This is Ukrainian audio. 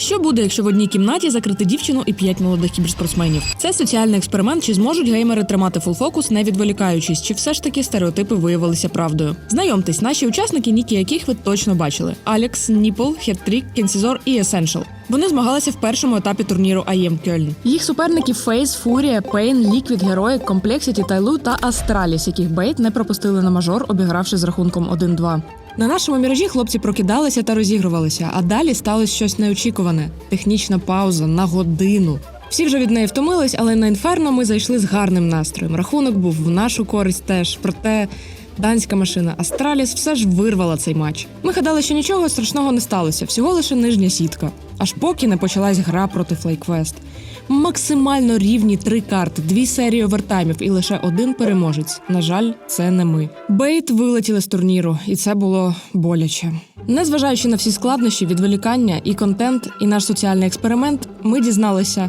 Що буде, якщо в одній кімнаті закрити дівчину і п'ять молодих кіберспортсменів? Це соціальний експеримент, чи зможуть геймери тримати фулфокус, не відволікаючись, чи все ж таки стереотипи виявилися правдою? Знайомтесь, наші учасники, ніки яких ви точно бачили: Алекс, Ніпл, Хертрік, Кенсізор і Essential. Вони змагалися в першому етапі турніру IEM Кельн. Їх суперники Фейс, Фурія, Пейн, Ліквід, Героїк, Комплексіті, Тайлу та Астраліс, яких Бейт не пропустили на мажор, обігравши з рахунком 1-2. На нашому міражі хлопці прокидалися та розігрувалися, а далі сталося щось неочікуване: технічна пауза на годину. Всі вже від неї втомились, але на інферно ми зайшли з гарним настроєм. Рахунок був в нашу користь теж. Проте данська машина Астраліс все ж вирвала цей матч. Ми гадали, що нічого страшного не сталося, всього лише нижня сітка. Аж поки не почалась гра проти FlyQuest. Максимально рівні три карти, дві серії овертаймів і лише один переможець. На жаль, це не ми. Бейт вилетіли з турніру, і це було боляче. Незважаючи на всі складнощі, відволікання і контент, і наш соціальний експеримент, ми дізналися,